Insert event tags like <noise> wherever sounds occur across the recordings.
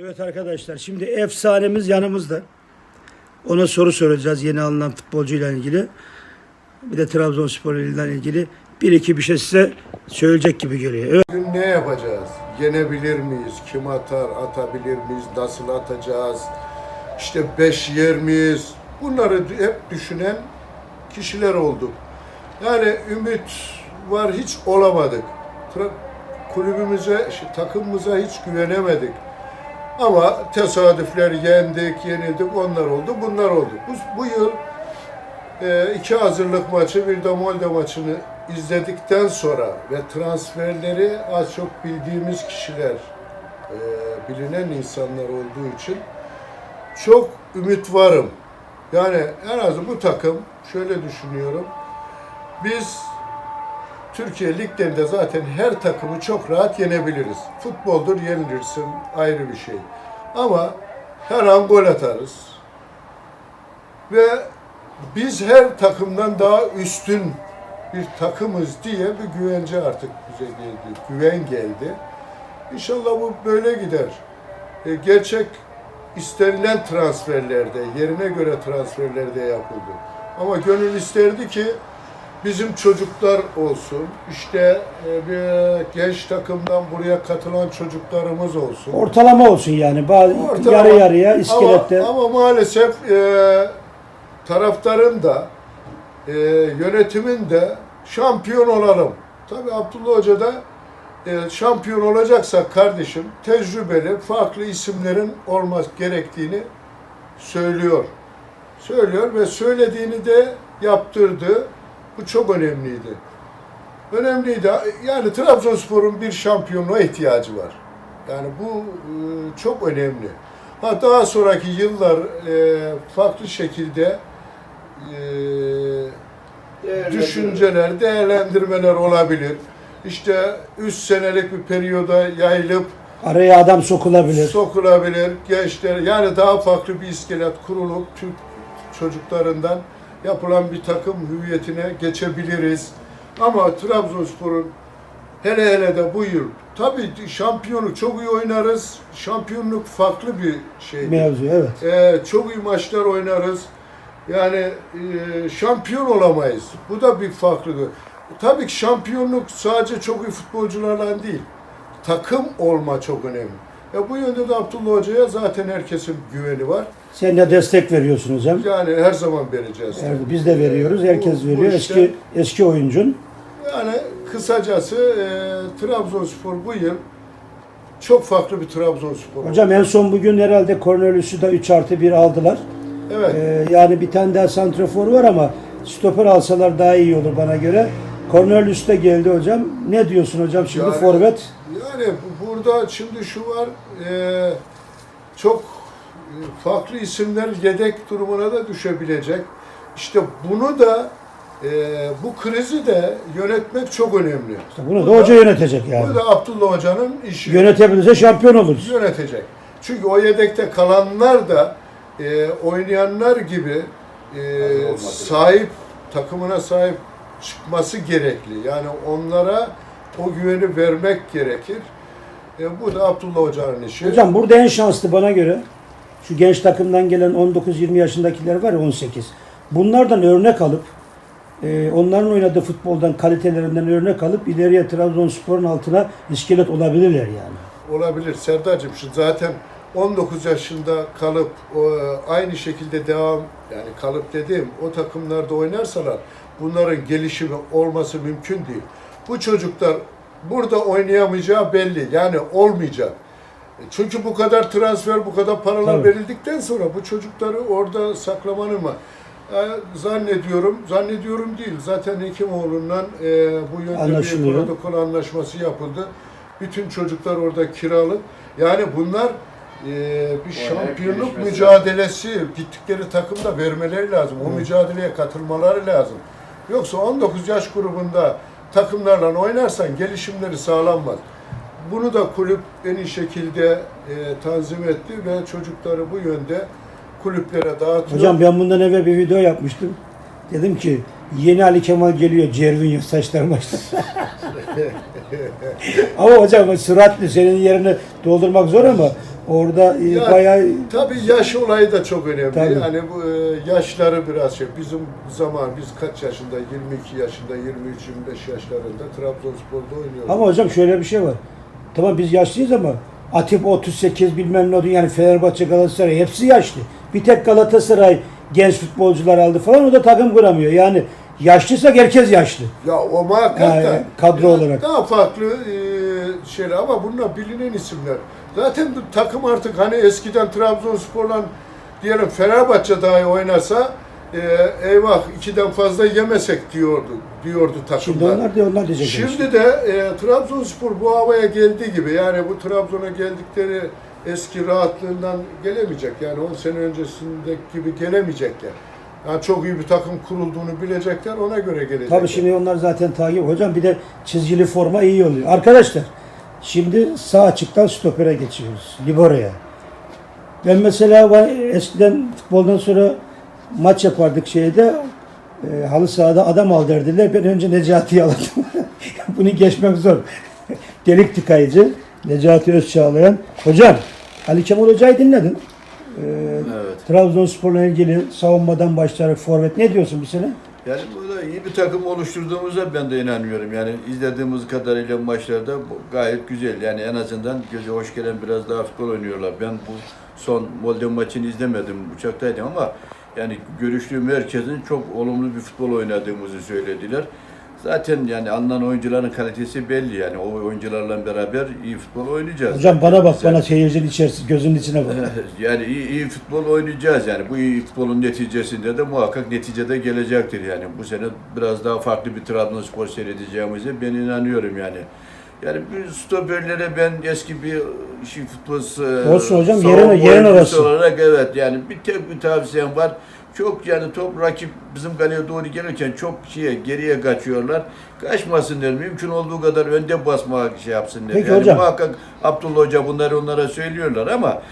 Evet arkadaşlar şimdi efsanemiz yanımızda. Ona soru soracağız yeni alınan futbolcuyla ilgili. Bir de Trabzonspor ile ilgili bir iki bir şey size söyleyecek gibi geliyor. Evet. Bugün ne yapacağız? Yenebilir miyiz? Kim atar? Atabilir miyiz? Nasıl atacağız? İşte beş yer miyiz? Bunları hep düşünen kişiler olduk. Yani ümit var hiç olamadık. Kulübümüze, takımımıza hiç güvenemedik. Ama tesadüfler yendik, yenildik, onlar oldu, bunlar oldu. Bu, bu yıl e, iki hazırlık maçı, bir de Molde maçını izledikten sonra ve transferleri az çok bildiğimiz kişiler, e, bilinen insanlar olduğu için çok ümit varım. Yani en az bu takım, şöyle düşünüyorum, biz Türkiye liglerinde zaten her takımı çok rahat yenebiliriz. Futboldur yenilirsin ayrı bir şey. Ama her an gol atarız. Ve biz her takımdan daha üstün bir takımız diye bir güvence artık bize geldi. Güven geldi. İnşallah bu böyle gider. E, gerçek istenilen transferlerde, yerine göre transferlerde yapıldı. Ama gönül isterdi ki bizim çocuklar olsun, işte e, bir genç takımdan buraya katılan çocuklarımız olsun. Ortalama olsun yani. Bazı Ortalama. yarı yarıya iskelette. Ama, ama maalesef e, taraftarın da e, yönetimin de şampiyon olalım. Tabii Abdullah Hoca da e, şampiyon olacaksa kardeşim tecrübeli farklı isimlerin olmaz gerektiğini söylüyor. Söylüyor ve söylediğini de yaptırdı. Bu çok önemliydi. Önemliydi. Yani Trabzonspor'un bir şampiyonluğa ihtiyacı var. Yani bu e, çok önemli. Ha daha sonraki yıllar e, farklı şekilde e, düşünceler, değerlendirmeler olabilir. İşte 3 senelik bir periyoda yayılıp Araya adam sokulabilir. sokulabilir. Gençler yani daha farklı bir iskelet kurulup Türk çocuklarından yapılan bir takım hüviyetine geçebiliriz. Ama Trabzonspor'un hele hele de bu yıl tabii şampiyonu çok iyi oynarız. Şampiyonluk farklı bir şey. Mevzu evet. Ee, çok iyi maçlar oynarız. Yani e, şampiyon olamayız. Bu da bir farklıdır. Tabii ki şampiyonluk sadece çok iyi futbolcularla değil. Takım olma çok önemli. E bu yönde de Abdullah Hoca'ya zaten herkesin güveni var. Sen de destek veriyorsun hocam. Yani her zaman vereceğiz. Evet, biz de veriyoruz. Herkes Bu- bu veriyor. işte- Eski eski oyuncun. Yani kısacası e, Trabzonspor bu yıl çok farklı bir Trabzonspor. oldu. Hocam en son bugün herhalde Cornelius'u da 3 artı 1 aldılar. Evet. Ee, yani bir tane daha santrafor var ama stoper alsalar daha iyi olur bana göre. Cornelius da geldi hocam. Ne diyorsun hocam şimdi Yani- forvet? Yani burada şimdi şu var, e, çok e, farklı isimler yedek durumuna da düşebilecek. İşte bunu da e, bu krizi de yönetmek çok önemli. İşte bunu Bu da hoca yönetecek yani. Bu da Abdullah Hoca'nın işi. Yönetebilirse şampiyon oluruz. yönetecek. Çünkü o yedekte kalanlar da e, oynayanlar gibi e, sahip takımına sahip çıkması gerekli. Yani onlara o güveni vermek gerekir. E, bu da Abdullah Hoca'nın işi. Hocam burada en şanslı bana göre şu genç takımdan gelen 19-20 yaşındakiler var ya 18. Bunlardan örnek alıp e, onların oynadığı futboldan kalitelerinden örnek alıp ileriye Trabzonspor'un altına iskelet olabilirler yani. olabilir. Serdar'cığım şu zaten 19 yaşında kalıp o, aynı şekilde devam yani kalıp dediğim o takımlarda oynarsalar bunların gelişimi olması mümkün değil. Bu çocuklar burada oynayamayacağı belli. Yani olmayacak. Çünkü bu kadar transfer, bu kadar paralar Tabii. verildikten sonra bu çocukları orada saklamanı mı? E, zannediyorum, zannediyorum değil. Zaten Hekimoğlu'ndan e, bu yönde bir protokol anlaşması yapıldı. Bütün çocuklar orada kiralık. Yani bunlar e, bir şampiyonluk mücadelesi gittikleri takımda vermeleri lazım. O mücadeleye katılmaları lazım. Yoksa 19 yaş grubunda takımlarla oynarsan gelişimleri sağlanmaz. Bunu da kulüp en iyi şekilde e, tanzim etti ve çocukları bu yönde kulüplere dağıtıyor. Hocam ben bundan evvel bir video yapmıştım. Dedim ki yeni Ali Kemal geliyor Cervinho saçlarım açtı. <laughs> ama hocam süratli senin yerini doldurmak zor ama Orada e, Ya, bayağı Tabii yaş olayı da çok önemli. Tabii. Yani bu e, yaşları biraz şey. Bizim zaman biz kaç yaşında? 22 yaşında, 23-25 yaşlarında Trabzonspor'da oynuyorduk. Ama hocam şöyle bir şey var. Tamam biz yaşlıyız ama Atip 38 bilmem ne oldu yani Fenerbahçe Galatasaray hepsi yaşlı. Bir tek Galatasaray genç futbolcular aldı falan o da takım kuramıyor. Yani yaşlıysak herkes yaşlı. Ya o muhakkak Yani kadro olarak. daha farklı e, şeyler ama bunlar bilinen isimler. Zaten bu takım artık hani eskiden Trabzonspor'la diyelim Fenerbahçe dahi oynasa e, eyvah ikiden fazla yemesek diyordu diyordu Şimdi takımlar. onlar da onlar diyecek. Şimdi de e, Trabzonspor bu havaya geldiği gibi yani bu Trabzon'a geldikleri eski rahatlığından gelemeyecek. Yani 10 sene öncesindeki gibi gelemeyecekler. Yani çok iyi bir takım kurulduğunu bilecekler, ona göre gelecekler. Tabii şimdi onlar zaten takip. Hocam bir de çizgili forma iyi oluyor. Arkadaşlar şimdi sağ açıktan stopere geçiyoruz. Libero'ya. Ben mesela eskiden futboldan sonra maç yapardık şeyde e, halı sahada adam al derdiler. Ben önce Necati'yi alırdım. <laughs> Bunu geçmek zor. <laughs> Delik tıkayıcı. Necati Özçağlayan. Hocam Ali Kemal Hoca'yı dinledin. Ee, Evet. Trabzonspor'la ilgili savunmadan başlayarak forvet ne diyorsun bu sene? Yani burada iyi bir takım oluşturduğumuza ben de inanıyorum. Yani izlediğimiz kadarıyla maçlarda gayet güzel. Yani en azından göze hoş gelen biraz daha futbol oynuyorlar. Ben bu son Molde maçını izlemedim. Uçaktaydım ama yani görüştüğüm herkesin çok olumlu bir futbol oynadığımızı söylediler. Zaten yani alınan oyuncuların kalitesi belli yani. O oyuncularla beraber iyi futbol oynayacağız. Hocam bana bak bana seyircinin içerisi gözünün içine bak. <laughs> Yani iyi, iyi futbol oynayacağız yani. Bu iyi futbolun neticesinde de muhakkak neticede gelecektir yani. Bu sene biraz daha farklı bir Trabzonspor seyredeceğimize ben inanıyorum yani. Yani bir stoperlere ben eski bir şey futbol e, Olsun hocam, yerin- yerin orası. olarak evet yani bir tek bir tavsiyem var. Çok yani top rakip bizim kaleye doğru gelirken çok şeye geriye kaçıyorlar. Kaçmasınlar. Mümkün olduğu kadar önde basma şey yapsınlar. Peki yani hocam. muhakkak Abdullah Hoca bunları onlara söylüyorlar ama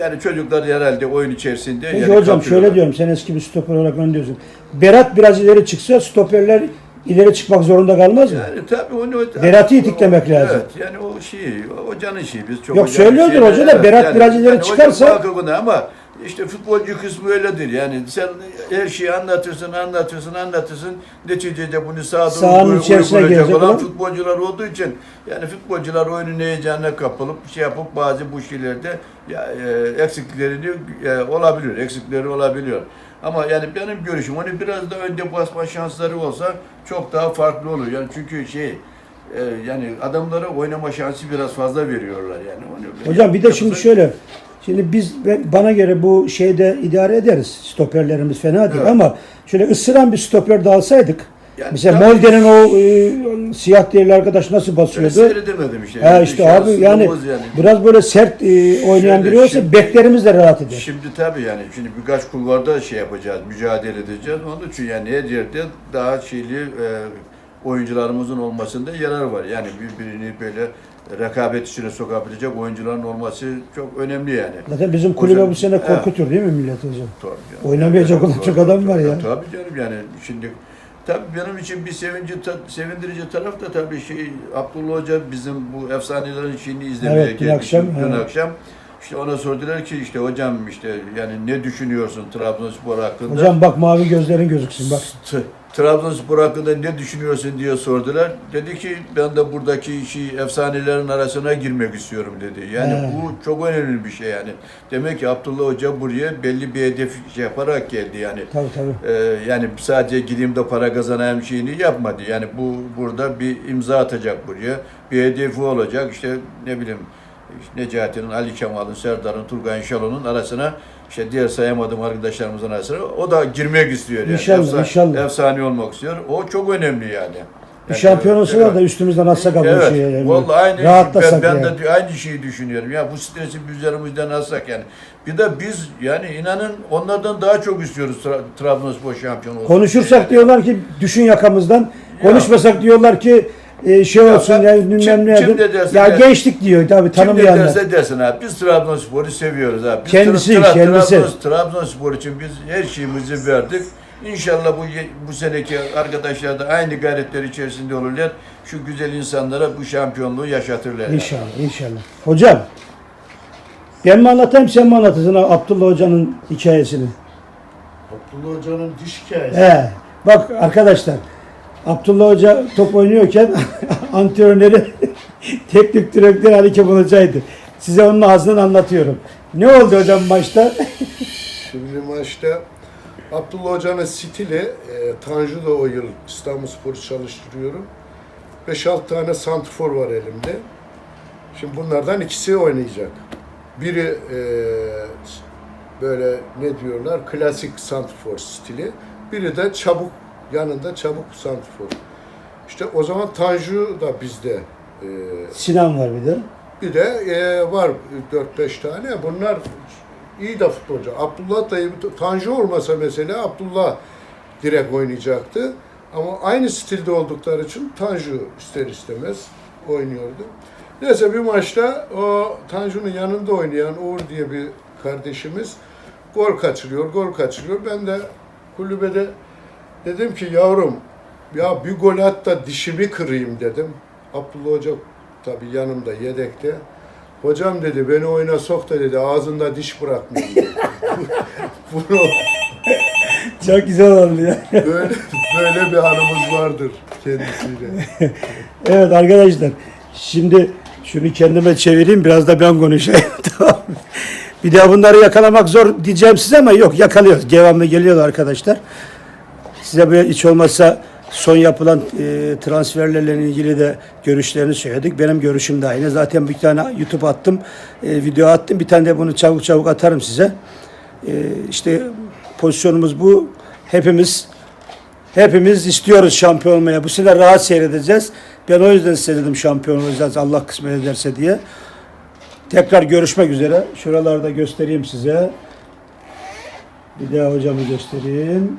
yani çocuklar herhalde oyun içerisinde Peki yani hocam kapıyorlar. şöyle diyorum sen eski bir stoper olarak ön diyorsun. Berat biraz ileri çıksa stoperler ileri çıkmak zorunda kalmaz mı? Yani tabii onu Berat'ı itiklemek lazım. Evet yani o şey, o hocanın şeyi biz çok Yok, söylüyordur hoca da Berat biraz ileri çıkarsa- muhakkak ama işte futbolcu kısmı öyledir yani sen her şeyi anlatırsın, anlatırsın, anlatırsın. Neticede bunu sahada Sahanın uygul- içerisine girecek olan olan- futbolcular olduğu için yani futbolcular oyunun heyecanına kapılıp şey yapıp bazı bu şeylerde ya, e, eksiklerini e, olabiliyor, eksikleri olabiliyor. Ama yani benim görüşüm onu biraz da önde basma şansları olsa çok daha farklı olur. Yani çünkü şey e, yani adamlara oynama şansı biraz fazla veriyorlar yani. Onu Hocam bir de şimdi yapsa- şöyle. Şimdi biz bana göre bu şeyde idare ederiz. Stoperlerimiz fena değil Evet. ama şöyle ısıran bir stoper de alsaydık. Yani mesela Molde'nin o e, siyah derili arkadaş nasıl basıyordu? seyredemedim işte. Ha işte abi yani yani. biraz böyle sert e, oynayan biri olsa şimdi- beklerimiz de rahat eder. Şimdi tabii yani şimdi birkaç kulvarda şey yapacağız, mücadele edeceğiz. Onun için yani her yerde daha şeyli e, oyuncularımızın olmasında yarar var. Yani birbirini böyle rekabet içine sokabilecek oyuncuların olması çok önemli yani. Zaten bizim kulübe Hocam, bu sene korkutur değil mi millet hocam? Tabii canım. Oynamayacak olan çok tabii, adam var ya. Tabii canım yani şimdi tabii benim için bir sevinci ta- sevindirici taraf da tabii şey Abdullah Hoca bizim bu efsanelerin şeyini izlemeye Evet, dün akşam, dün evet. akşam. İşte ona sordular ki işte hocam işte yani ne düşünüyorsun Trabzonspor hakkında? Hocam bak mavi gözlerin gözüksün bak. Trabzonspor hakkında ne düşünüyorsun diye sordular. Dedi ki ben de buradaki şey, efsanelerin arasına girmek istiyorum dedi. Yani He. bu çok önemli bir şey yani. Demek ki Abdullah Hoca buraya belli bir hedef şey yaparak geldi yani. Tabii tabii. Ee, yani sadece gideyim de para kazanayım şeyini yapmadı. Yani bu burada bir imza atacak buraya. Bir hedefi olacak. İşte ne bileyim Necati'nin, Ali Kemal'in, Serdar'ın, Turgay Şalon'un arasına işte diğer sayamadığım arkadaşlarımızın arasına o da girmek istiyor yani. İnşallah, inşallah. Efsane olmak istiyor. O çok önemli yani. Bir Yani, şampiyon olsalar evet. da üstümüzden atsak abi bu Evet. şeye yani. Vallahi aynı Rahatlasak ben, ben yani. de aynı şeyi düşünüyorum. Ya bu stresi bir üzerimizden alsak yani. Bir de biz yani inanın onlardan daha çok istiyoruz Tra- Trabzonspor şampiyon olsun. Konuşursak Yani. diyorlar ki düşün yakamızdan. Konuşmasak diyorlar ki e, şey Ya olsun ben- ya kim- bilmem ne. kim ne derse Ya der. gençlik diyor tabii Kim ne tanımayanlar. derse desin abi. Biz Trabzonspor'u seviyoruz abi. Biz Kendisi, Tra- Tra- kendisi. Trabzon- Trabzonspor için biz her şeyimizi verdik. İnşallah bu bu seneki arkadaşlar da aynı gayretler içerisinde olurlar. Şu güzel insanlara bu şampiyonluğu yaşatırlar. İnşallah inşallah. Hocam Ben mi anlatayım sen mi anlatırsın Abdullah Hoca'nın hikayesini? Abdullah Hoca'nın diş hikayesi. He. Bak arkadaşlar Abdullah Hoca top oynuyorken <laughs> antrenörü <laughs> teknik direktör Ali Kemal Hoca'ydı. Size onun ağzından anlatıyorum. Ne oldu hocam maçta? <laughs> Şimdi maçta Abdullah Hoca'nın stili, e, Tanju da o yıl İstanbulspor'u çalıştırıyorum. 5-6 tane santrfor var elimde. Şimdi bunlardan ikisi oynayacak. Biri e, böyle ne diyorlar klasik santrfor stili. Biri de çabuk yanında çabuk santrfor. İşte o zaman Tanju da bizde e, Sinan var bir de. bir de e, var 4-5 tane. Bunlar iyi de futbolcu. Abdullah da Tanju olmasa mesela Abdullah direkt oynayacaktı. Ama aynı stilde oldukları için Tanju ister istemez oynuyordu. Neyse bir maçta o Tanju'nun yanında oynayan Uğur diye bir kardeşimiz gol kaçırıyor, gol kaçırıyor. Ben de kulübede dedim ki yavrum ya bir gol at da dişimi kırayım dedim. Abdullah Hoca tabii yanımda yedekte. Hocam dedi beni oyuna sok da dedi ağzında diş bırakmayayım dedi. <laughs> Bunu Çok güzel oldu ya. <laughs> böyle, böyle bir anımız vardır kendisiyle. <laughs> Evet arkadaşlar. Şimdi şunu kendime çevireyim biraz da ben konuşayım. tamam. Bir daha bunları yakalamak zor diyeceğim size ama yok yakalıyoruz. Devamlı geliyor arkadaşlar. Size böyle hiç olmazsa son yapılan e, transferlerle ilgili de görüşlerini söyledik. Benim görüşüm de aynı. Zaten bir tane YouTube attım, e, video attım. Bir tane de bunu çabuk çabuk atarım size. E, işte pozisyonumuz bu. Hepimiz Hepimiz istiyoruz şampiyon olmaya. Bu sene rahat seyredeceğiz. Ben o yüzden size dedim şampiyon olacağız Allah kısmet ederse diye. Tekrar görüşmek üzere. Şuralarda göstereyim size. Bir daha hocamı göstereyim.